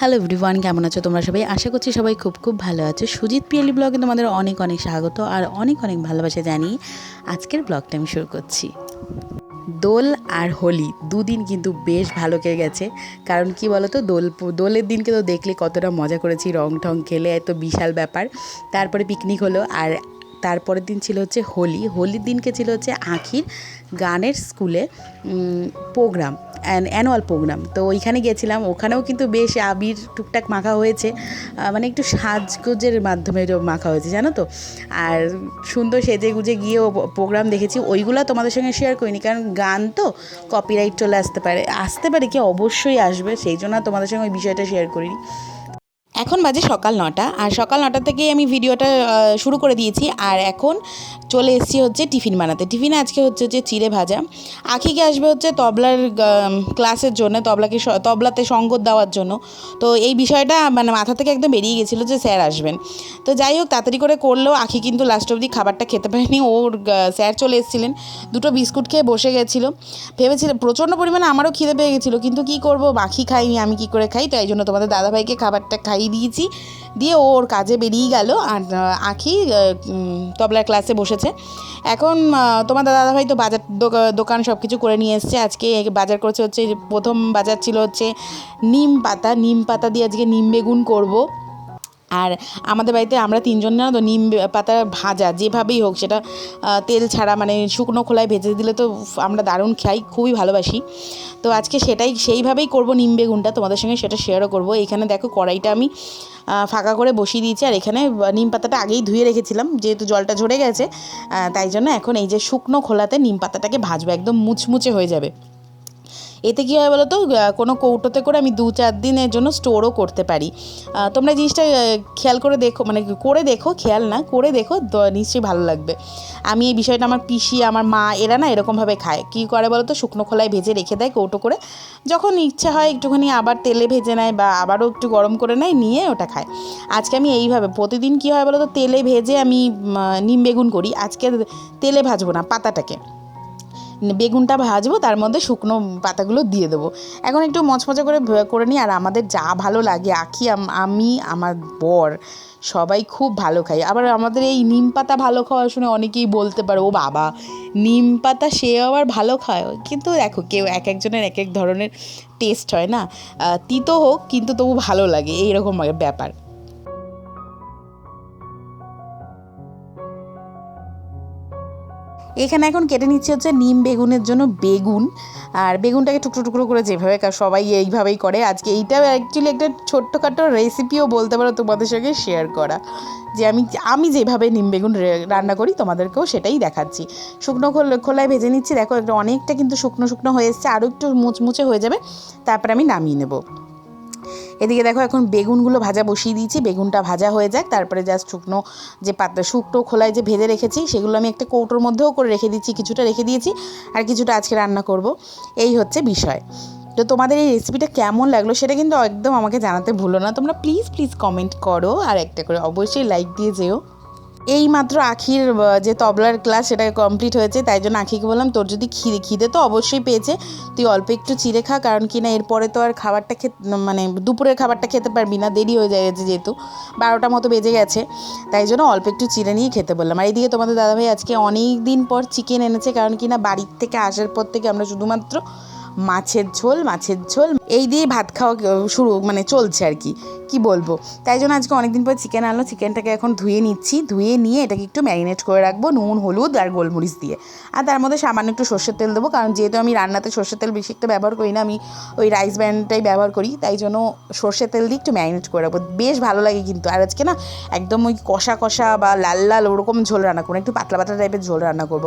Hello everyone কেমন আছো তোমরা সবাই? আশা করছি সবাই খুব খুব ভালো আছো। সুজিত পিয়ালি ব্লগে তোমাদের অনেক অনেক স্বাগত আর অনেক অনেক ভালোবাসা জানিয়ে আজকের ব্লগটা আমি শুরু করছি। দোল আর হোলি দুদিন কিন্তু বেশ ভালো কেটে গেছে। কারণ কি বলো তো দোল দোলের দিনকে তো দেখলে কতটা মজা করেছি রং টং খেলে, এত বিশাল ব্যাপার। তারপরে পিকনিক হলো আর তারপরের দিন ছিল হচ্ছে হোলি। হোলির দিনকে ছিল হচ্ছে আখির গানের স্কুলে প্রোগ্রাম অ্যানুয়াল প্রোগ্রাম। তো ওইখানে গেছিলাম ওখানেও কিন্তু বেশ আবির টুকটাক মাখা হয়েছে। মানে একটু সাজগোজের মাধ্যমে মাখা হয়েছে, জানো তো? আর সুন্দর সেজে গুজে গিয়েও প্রোগ্রাম দেখেছি। ওইগুলো তোমাদের সঙ্গে শেয়ার করিনি, কারণ গান তো কপিরাইট চলে আসতে পারে। আসতে পারে কি অবশ্যই আসবে, সেই জন্য তোমাদের সঙ্গে ওই বিষয়টা শেয়ার করিনি। এখন বাজে সকাল নটা, আর সকাল নটা থেকেই আমি ভিডিওটা শুরু করে দিয়েছি। আর এখন চলে এসেছি হচ্ছে টিফিন বানাতে। টিফিনে আজকে হচ্ছে হচ্ছে চিড়ে ভাজা। আখিকে আসবে হচ্ছে তবলার ক্লাসের জন্য, তবলাকে তবলাতে সঙ্গত দেওয়ার জন্য। তো এই বিষয়টা মানে মাথা থেকে একদম বেরিয়ে গেছিল যে স্যার আসবেন। তো যাই হোক, তাড়াতাড়ি করে করলেও আখি কিন্তু লাস্ট অবধি খাবারটা খেতে পারেনি। ওর স্যার চলে এসেছিলেন। দুটো বিস্কুট খেয়ে বসে গেছিল। ভেবেছিল প্রচণ্ড পরিমাণে আমারও খিদে পেয়ে গেছিল। কিন্তু কী করব? বাকি খাইনি, আমি কি করে খাই? তাই জন্য তোমাদের দাদাভাইকে খাবারটা খাইয়ে দিয়েছি। দিয়ে ওর কাজে বেরিয়ে গেল আর আখি তবলার ক্লাসে বসেছে। এখন তোমার দাদাভাই তো বাজার দোকা- দোকান সব কিছু করে নিয়ে এসছে। আজকে বাজার করেছে হচ্ছে প্রথম বাজার ছিল হচ্ছে নিম পাতা। নিম পাতা দিয়ে আজকে নিম বেগুন করব। আর আমাদের বাড়িতে আমরা তিনজন না তো নিম পাতা ভাজা, যেভাবেই হোক সেটা তেল ছাড়া মানে শুকনো খোলায় ভেজে দিলে তো আমরা দারুণ খাই, খুবই ভালোবাসি। তো আজকে সেটাই, সেইভাবেই করব নিম বেগুনটা, তোমাদের সঙ্গে সেটা শেয়ারও করব। এখানে দেখো কড়াইটা আমি ফাঁকা করে বসিয়ে দিয়েছি, আর এখানে নিম পাতাটা আগেই ধুয়ে রেখেছিলাম, যেহেতু জলটা ঝরে গেছে তাই জন্য এখন এই যে শুকনো খোলাতে নিম পাতাটাকে ভাজবো, একদম মুচমুচে হয়ে যাবে। এতে কী হয় বলো তো কোনো কৌটোতে করে আমি দু চার দিনের জন্য স্টোরও করতে পারি। তোমরা জিনিসটা খেয়াল করে দেখো মানে করে দেখো, খেয়াল না, করে দেখো নিশ্চয়ই ভালো লাগবে। আমি এই বিষয়টা আমার পিসি, আমার মা, এরা না এরকমভাবে খায়। কী করে বলো তো শুকনো খোলায় ভেজে রেখে দেয় কৌটো করে। যখন ইচ্ছা হয় একটুখানি আবার তেলে ভেজে নেয় বা আবারও একটু গরম করে নেয়, নিয়ে ওটা খায়। আজকে আমি এইভাবে, প্রতিদিন কী হয় বলো তো তেলে ভেজে আমি নিম বেগুন করি। আজকে তেলে ভাজবো না, পাতাটাকে। বেগুনটা ভাজবো, তার মধ্যে শুকনো পাতাগুলো দিয়ে দেবো। এখন একটু মচমচে করে করে নিই, আর আমাদের যা ভালো লাগে আম- আমি, আমার বর, সবাই খুব ভালো খাই আবার আমাদের এই নিম পাতা ভালো খাওয়া শুনে অনেকেই বলতে পারে, ও বাবা, নিম পাতা সে আবার ভালো খায়। কিন্তু দেখো, কেউ এক একজনের এক এক ধরনের টেস্ট হয় না? তিতো হোক, কিন্তু তবু ভালো লাগে, এইরকম ব্যাপার। এখানে এখন কেটে নিচ্ছে হচ্ছে নিম বেগুনের জন্য বেগুন। আর বেগুনটাকে টুকরো টুকরো করে যেভাবে সবাই এইভাবেই করে। আজকে এইটা অ্যাকচুয়ালি একটা ছোট্টখাটো রেসিপিও বলতে পারো তোমাদের সঙ্গে শেয়ার করা। যে আমি আমি যেভাবে নিম বেগুন রান্না করি তোমাদেরকেও সেটাই দেখাচ্ছি। শুকনো খোল- খোলায় ভেজে নিচ্ছি। দেখো, একটা অনেকটা কিন্তু শুকনো শুকনো হয়ে এসছে। আরও একটু মুচমুচে হয়ে যাবে। তারপরে আমি নামিয়ে নেব। এদিকে দেখো এখন বেগুনগুলো ভাজা বসিয়ে দিয়েছি, বেগুনটা ভাজা হয়ে যাক, তারপরে জাস্ট শুকনো যে পাতা, শুকনো খোলায় যে ভেজে রেখেছি, সেগুলো আমি একটা কৌটোর মধ্যেও করে রেখে দিচ্ছি, কিছুটা রেখে দিয়েছি আর কিছুটা আজকে রান্না করব। এই হচ্ছে বিষয়। তো তোমাদের এই রেসিপিটা কেমন লাগল সেটা কিন্তু একদম আমাকে জানাতে ভুলো না, তোমরা প্লিজ প্লিজ কমেন্ট করো আর একটা করে অবশ্যই লাইক দিয়ে যেও। এই মাত্র আখির যে তবলার ক্লাস সেটা কমপ্লিট হয়েছে, তাই জন্য আখিকে বললাম, তোর যদি খিদে খিদে তো অবশ্যই পেয়েছে, তুই অল্প একটু চিড়ে খা, কারণ কি না, এরপরে তো আর খাবারটা খেতে মানে দুপুরের খাবারটা খেতে পারবি না, দেরি হয়ে গেছে যেহেতু, বারোটা মতো বেজে গেছে, তাই জন্য অল্প একটু চিড়ে নিয়ে খেতে বললাম। আর এইদিকে তোমাদের দাদাভাই আজকে অনেক দিন পর চিকেন এনেছে, কারণ কি না, বাড়ির থেকে আসার পর থেকে আমরা শুধুমাত্র মাছের ঝোল মাছের ঝোল। এই দিয়ে ভাত খাওয়া শুরু মানে চলছে আর কি। কি বলব? তাই জন্য আজকে অনেকদিন পর চিকেন আনলো। চিকেনটাকে এখন ধুয়ে নিচ্ছি। ধুয়ে নিয়ে এটাকে একটু ম্যারিনেট করে রাখব, নুন, হলুদ আর গোলমরিচ দিয়ে। আর তার মধ্যে সামান্য একটু সর্ষের তেল দেবো, কারণ যেহেতু আমি রান্নাতে সর্ষের তেল বেশি একটা ব্যবহার করি না, আমি ওই রাইস ব্যান্ডটাই ব্যবহার করি। তাই জন্য সর্ষের তেল দিয়ে একটু ম্যারিনেট করে রাখব। বেশ ভালো লাগে কিন্তু। আর আজকে না একদম ওই কষা কষা বা লাল লাল ওরকম ঝোল রান্না করব একটু পাতলা পাতলা টাইপের ঝোল রান্না করব।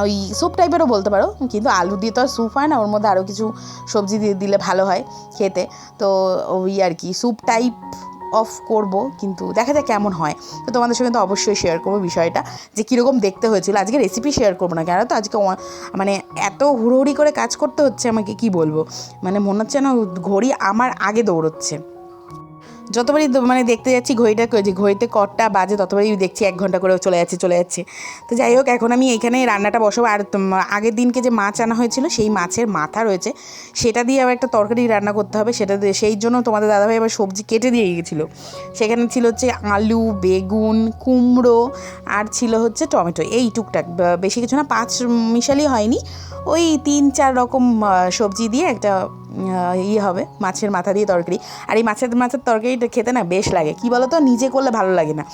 ওই স্যুপ টাইপেরও বলতে পারো, কিন্তু আলু দিয়ে তো আর স্যুপ হয় না, ওর মধ্যে আরও কিছু সবজি দিয়ে দিলে ভালো হয় খেতে। তো ওই আর কি স্যুপ টাইপ অফ করব, কিন্তু দেখা যাক কেমন হয়। তো তোমাদের সঙ্গে তো অবশ্যই শেয়ার করব বিষয়টা, যে কীরকম দেখতে হয়েছিল। আজকে রেসিপি শেয়ার করব না কেন তো আজকে মানে এত হুড়োহুড়ি করে কাজ করতে হচ্ছে আমাকে, কি বলব? মানে মনে হচ্ছে না ঘড়ি আমার আগে দৌড়চ্ছে। যতবারই মানে দেখতে যাচ্ছি ঘড়িটা যে ঘড়িতে কটা বাজে, ততবারই দেখছি এক ঘণ্টা করে চলে যাচ্ছে চলে যাচ্ছে। তো যাই হোক, এখন আমি এখানে রান্নাটা বসাবো। আর আগের দিনকে যে মাছ আনা হয়েছিল, সেই মাছের মাথা রয়েছে। সেটা দিয়ে আবার একটা তরকারি রান্না করতে হবে। সেটা দিয়ে সেই জন্য তোমাদের দাদাভাই আবার সবজি কেটে দিয়ে গেছিল। সেখানে ছিল হচ্ছে আলু, বেগুন, কুমড়ো, আর ছিল হচ্ছে টমেটো। এই টুকটাক। বেশি কিছু না, পাঁচ মিশালি হয়নি। ওই তিন, চার রকম সবজি দিয়ে একটা ইয়ে হবে, মাছের মাথা দিয়ে তরকারি। আর এই মাছের মাছের তরকারিটা খেতে না বেশ লাগে। কী বলো তো নিজে করলে ভালো লাগে না।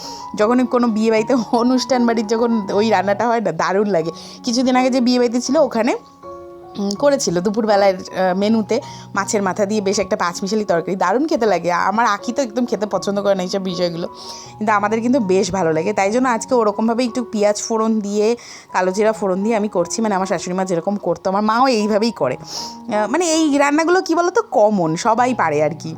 যখন কোনো বিয়ে বাড়িতে, অনুষ্ঠান বাড়ির যখন ওই রান্নাটা হয় না, দারুণ লাগে। কিছুদিন আগে যে বিয়ে বাড়িতে ছিল ওখানে করেছিল দুপুরবেলার মেনুতে মাছের মাথা দিয়ে বেশ একটা পাঁচমিশালি তরকারি। দারুণ খেতে লাগে। আমার আঁকি তো একদম খেতে পছন্দ করে না এইসব বিষয়গুলো। কিন্তু আমাদের কিন্তু বেশ ভালো লাগে। তাই জন্য আজকে ওরকমভাবে একটু পেঁয়াজ ফোড়ন দিয়ে, কালো জিরা ফোড়ন দিয়ে আমি করছি। মানে আমার শাশুড়ি মা যেরকম করতো, আমার মাও এইভাবেই করে। মানে এই রান্নাগুলো কী বলো তো কমন, সবাই পারে আর কি।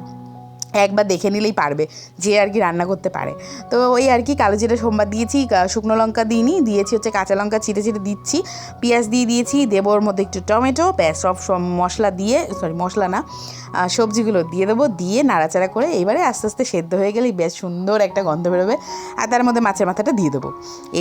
একবার দেখে নিলেই পারবে যে আর কি রান্না করতে পারে। তো ওই আর কি কালো জিরে সোমবার দিয়েছি শুকনো লঙ্কা দিইনি, দিয়েছি হচ্ছে কাঁচা লঙ্কা চিটে চিটে দিচ্ছি, পেঁয়াজ দিয়ে দিয়েছি, দেবো ওর মধ্যে একটু টমেটো, ব্যাস সব মশলা দিয়ে সরি মশলা না সবজিগুলো দিয়ে দেবো, দিয়ে নাড়াচাড়া করে এবারে আস্তে আস্তে সেদ্ধ হয়ে গেলেই বেশ সুন্দর একটা গন্ধ বেরোবে আর তার মধ্যে মাছের মাথাটা দিয়ে দেবো।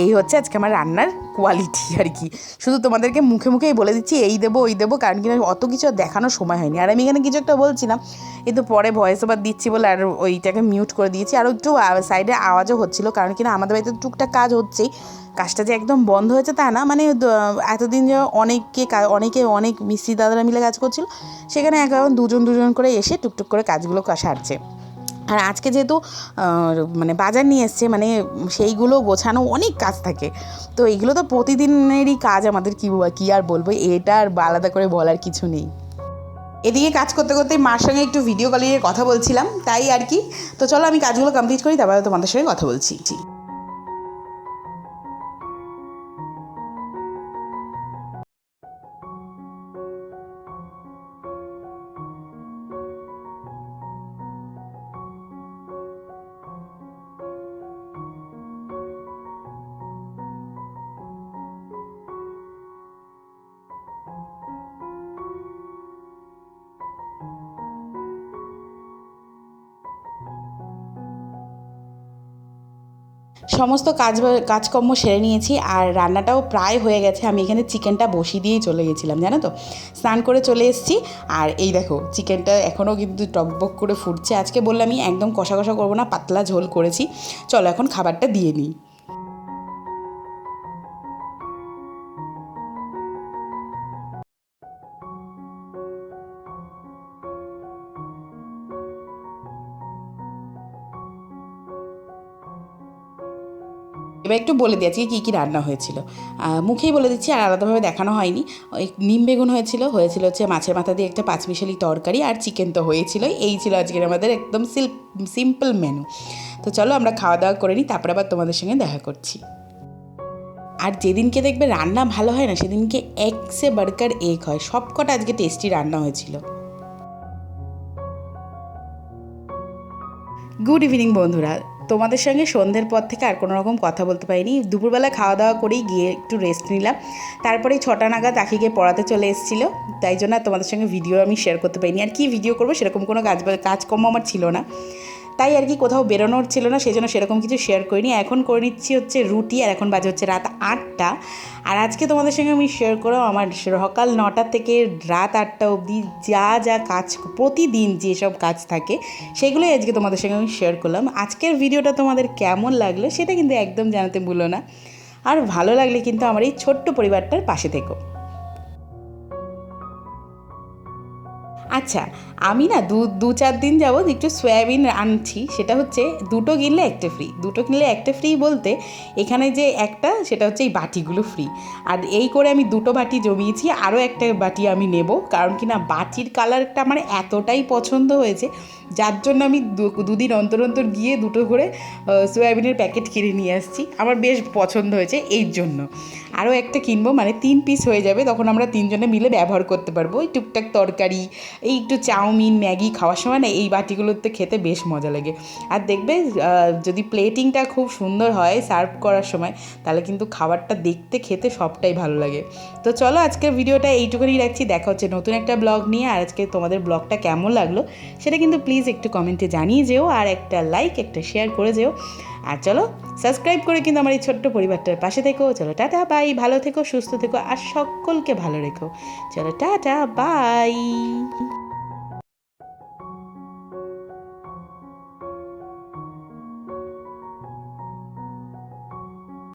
এই হচ্ছে আজকে আমার রান্নার কোয়ালিটি আর কি। শুধু তোমাদেরকে মুখে মুখেই বলে দিচ্ছি, এই দেবো, ওই দেবো, কারণ কিনা অত কিছু দেখানোর সময় হয়নি। আর আমি এখানে কিছু একটা বলছিলাম কিন্তু পরে ভয়েস ওভার দিচ্ছি বলে আর ওইটাকে মিউট করে দিয়েছি। আর একটু সাইডে আওয়াজও হচ্ছিল, কারণ কিনা আমাদের বাড়িতে টুকটাক কাজ হচ্ছেই। কাজটা যে একদম বন্ধ হয়েছে তা না মানে এতদিন যে অনেকে অনেকে, অনেক মিস্ত্রি দাদারা মিলে কাজ করছিল, সেখানে এখন দুজন দুজন করে এসে টুকটুক করে কাজগুলো সারছে। আর আজকে যেহেতু মানে বাজার নিয়ে এসছে মানে সেইগুলো গোছানো অনেক কাজ থাকে। তো এগুলো তো প্রতিদিনেরই কাজ আমাদের, কী কী আর বলব, এটা আর আলাদা করে বলার কিছু নেই। এদিকে কাজ করতে করতে মার সঙ্গে একটু ভিডিও কলিংয়ে কথা বলছিলাম, তাই আর কি। তো চলো আমি কাজগুলো কমপ্লিট করি, তারপরে তোমাদের সঙ্গে কথা বলছি। সমস্ত কাজ কাজকর্ম সেরে নিয়েছি আর রান্নাটাও প্রায় হয়ে গেছে। আমি এখানে চিকেনটা বসিয়ে দিয়েই চলে গেছিলাম, জানো তো? স্নান করে চলে এসেছি আর এই দেখো, চিকেনটা এখনও কিন্তু টকবক করে ফুটছে। আজকে বললাম আমি একদম কষা কষা করব না, পাতলা ঝোল করেছি। চলো এখন খাবারটা দিয়ে নিই। এবার একটু বলে দিই, আজকে কী কী রান্না হয়েছিল। মুখেই বলে দিচ্ছি, আর আলাদাভাবে দেখানো হয়নি। ওই নিম বেগুন হয়েছিল হয়েছিল হচ্ছে মাছের মাথা দিয়ে একটা পাঁচমিশালি তরকারি, আর চিকেন তো হয়েছিল। এই ছিল আজকের আমাদের একদম সিম্পল মেনু তো চলো আমরা খাওয়া দাওয়া করে নিই, তারপর আবার তোমাদের সঙ্গে দেখা করছি। আর যেদিনকে দেখবে রান্না ভালো হয় না, সেদিনকে এক্সে বার্গার এক হয়। সব কটা আজকে টেস্টি রান্না হয়েছিল। গুড ইভিনিং বন্ধুরা। তোমাদের সঙ্গে সন্ধ্যের পর থেকে আর কোনো রকম কথা বলতে পারিনি। দুপুরবেলা খাওয়া দাওয়া করেই গিয়ে একটু রেস্ট নিলাম। তারপরে ছটা নাগাদ আখিকে পড়াতে চলে এসেছিল। তাই জন্য তোমাদের সঙ্গে ভিডিও আমি শেয়ার করতে পারিনি। আর কি ভিডিও করব সেরকম কোনো কাজ কাজকর্ম আমার ছিল না। তাই আর কি কোথাও বেরোনোর ছিল না, সেই জন্য সেরকম কিছু শেয়ার করিনি। এখন করে নিচ্ছি হচ্ছে রুটি, আর এখন বাজে হচ্ছে রাত আটটা। আর আজকে তোমাদের সঙ্গে আমি শেয়ার করলাম আমার সকাল নটা থেকে রাত আটটা অবধি যা যা কাজ প্রতিদিন যেসব কাজ থাকে, সেগুলোই আজকে তোমাদের সঙ্গে আমি শেয়ার করলাম। আজকের ভিডিওটা তোমাদের কেমন লাগল সেটা কিন্তু একদম জানাতে ভুলো না। আর ভালো লাগলে কিন্তু আমার এই ছোট্ট পরিবারটার পাশে থেকো। আচ্ছা আমি না দু দু চার দিন যাবৎ একটু সয়াবিন আনছি, সেটা হচ্ছে দুটো কিনলে একটা ফ্রি দুটো কিনলে একটা ফ্রি বলতে এখানে যে একটা, সেটা হচ্ছে এই বাটিগুলো ফ্রি আর এই করে আমি দুটো বাটি জমিয়েছি, আরও একটা বাটি আমি নেব, কারণ কি না বাটির কালারটা আমার এতটাই পছন্দ হয়েছে, যার জন্য আমি দু- দুদিন অন্তর অন্তর গিয়ে দুটো করে সয়াবিনের প্যাকেট কিনে নিয়ে আসছি। আমার বেশ পছন্দ হয়েছে এই জন্য। আরও একটা কিনবো মানে তিন পিস হয়ে যাবে, তখন আমরা তিনজনে মিলে ব্যবহার করতে পারব। ওই টুকটাক তরকারি, এই একটু চাউমিন, ম্যাগি খাওয়ার সময় না, এই বাটিগুলোতে খেতে বেশ মজা লাগে। আর দেখবে যদি প্লেটিংটা খুব সুন্দর হয় সার্ভ করার সময়, তাহলে কিন্তু খাবারটা দেখতে, খেতে সবটাই ভালো লাগে। তো চলো, আজকের ভিডিওটা এইটুকুনি রাখছি। দেখা হচ্ছে নতুন একটা ব্লগ নিয়ে। আর আজকে তোমাদের ব্লগটা কেমন লাগল, সেটা কিন্তু প্লিজ একটু কমেন্টে জানিয়ে যেও। আর একটা লাইক একটা শেয়ার করে যেও। আর চলো সাবস্ক্রাইব করে কিন্তু আমার এই ছোট্ট পরিবারটার পাশে থেকো। চলো, টাটা, বাই। ভালো থেকো, সুস্থ থেকো, আর সকলকে ভালো রেখো। চলো, টাটা, বাই।